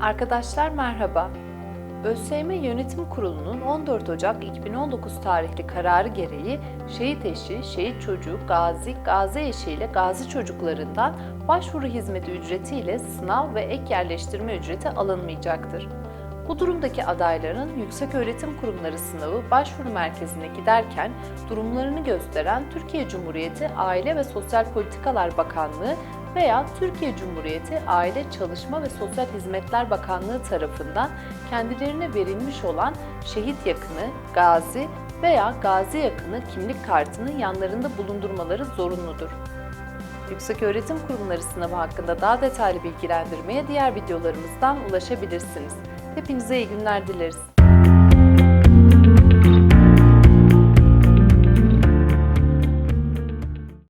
Arkadaşlar merhaba. ÖSYM Yönetim Kurulu'nun 14 Ocak 2019 tarihli kararı gereği şehit eşi, şehit çocuğu, gazi, gazi eşi ile gazi çocuklarından başvuru hizmeti ücreti ile sınav ve ek yerleştirme ücreti alınmayacaktır. Bu durumdaki adayların Yükseköğretim Kurumları sınavı başvuru merkezine giderken durumlarını gösteren Türkiye Cumhuriyeti Aile ve Sosyal Politikalar Bakanlığı veya Türkiye Cumhuriyeti Aile Çalışma ve Sosyal Hizmetler Bakanlığı tarafından kendilerine verilmiş olan şehit yakını, gazi veya gazi yakını kimlik kartını yanlarında bulundurmaları zorunludur. Yükseköğretim Kurumları sınavı hakkında daha detaylı bilgilendirmeye diğer videolarımızdan ulaşabilirsiniz. Hepinize iyi günler dileriz.